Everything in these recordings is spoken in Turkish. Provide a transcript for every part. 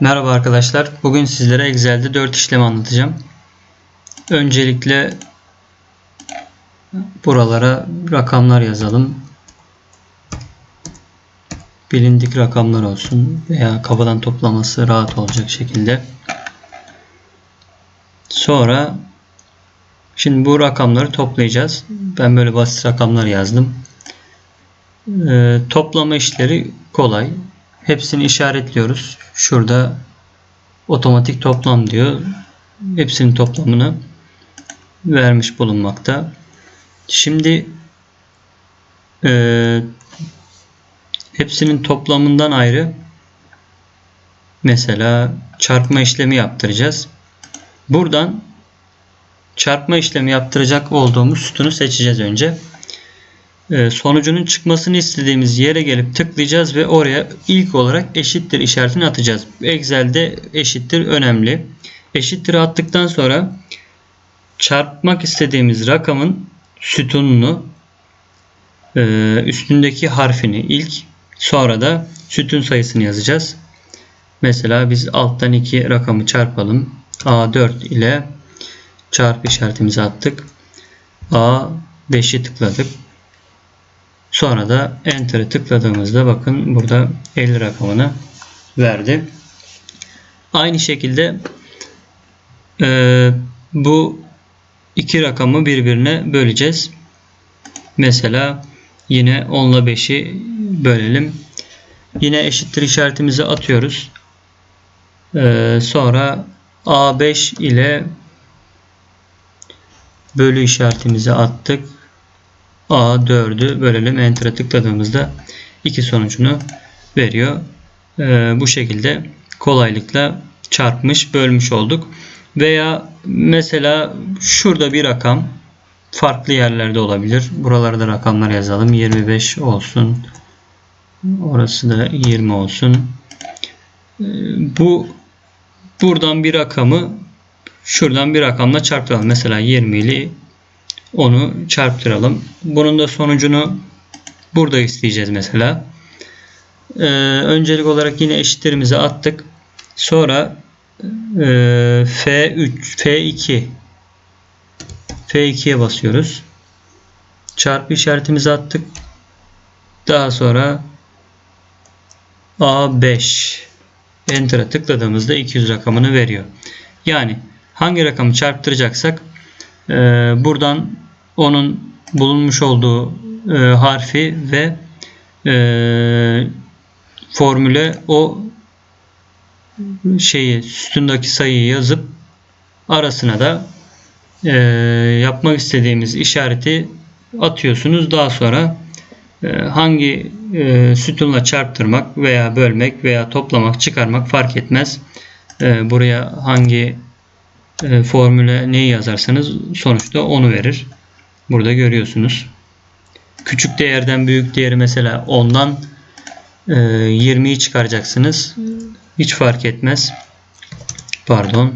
Merhaba arkadaşlar. Bugün sizlere Excel'de 4 işlem anlatacağım. Öncelikle buralara rakamlar yazalım. Bilindik rakamlar olsun veya kafadan toplaması rahat olacak şekilde. Sonra şimdi bu rakamları toplayacağız. Ben böyle basit rakamlar yazdım. Ee, toplama işleri kolay. Hepsini işaretliyoruz. Şurada otomatik toplam diyor. Hepsinin toplamını vermiş bulunmakta. Şimdi e, hepsinin toplamından ayrı mesela çarpma işlemi yaptıracağız. Buradan çarpma işlemi yaptıracak olduğumuz sütunu seçeceğiz önce. Ee, sonucunun çıkmasını istediğimiz yere gelip tıklayacağız ve oraya ilk olarak eşittir işaretini atacağız. Excel'de eşittir önemli. Eşittir attıktan sonra çarpmak istediğimiz rakamın sütununu e, üstündeki harfini ilk sonra da sütun sayısını yazacağız. Mesela biz alttan 2 rakamı çarpalım. A4 ile çarpı işaretimizi attık. A5'i tıkladık. Sonra da Enter'ı tıkladığımızda bakın burada 50 rakamını verdi. Aynı şekilde e, bu iki rakamı birbirine böleceğiz. Mesela yine 10 ile 5'i bölelim. Yine eşittir işaretimizi atıyoruz. E, sonra A5 ile bölü işaretimizi attık. A4'ü bölelim. Enter'a tıkladığımızda iki sonucunu veriyor. Ee, bu şekilde kolaylıkla çarpmış, bölmüş olduk. Veya mesela şurada bir rakam farklı yerlerde olabilir. Buralarda rakamlar yazalım. 25 olsun. Orası da 20 olsun. Ee, bu buradan bir rakamı şuradan bir rakamla çarpalım. Mesela 20 ile onu çarptıralım. Bunun da sonucunu burada isteyeceğiz mesela. Ee, öncelik olarak yine eşitlerimizi attık. Sonra e, F3, F2 F2'ye basıyoruz. Çarpı işaretimizi attık. Daha sonra A5 Enter'a tıkladığımızda 200 rakamını veriyor. Yani hangi rakamı çarptıracaksak e, buradan onun bulunmuş olduğu e, harfi ve e, formüle o şeyi sütundaki sayıyı yazıp arasına da e, yapmak istediğimiz işareti atıyorsunuz. Daha sonra e, hangi e, sütunla çarptırmak veya bölmek veya toplamak, çıkarmak fark etmez. E, buraya hangi e, formüle neyi yazarsanız sonuçta onu verir. Burada görüyorsunuz. Küçük değerden büyük değeri mesela 10'dan e, 20'yi çıkaracaksınız. Hiç fark etmez. Pardon.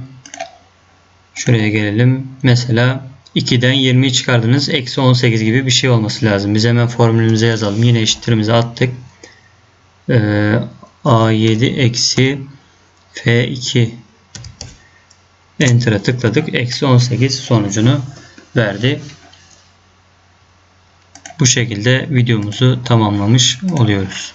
Şuraya gelelim. Mesela 2'den 20'yi çıkardınız. Eksi 18 gibi bir şey olması lazım. Biz hemen formülümüze yazalım. Yine eşittirimizi attık. E, A7 eksi F2 Enter'a tıkladık. Eksi 18 sonucunu verdi. Bu şekilde videomuzu tamamlamış oluyoruz.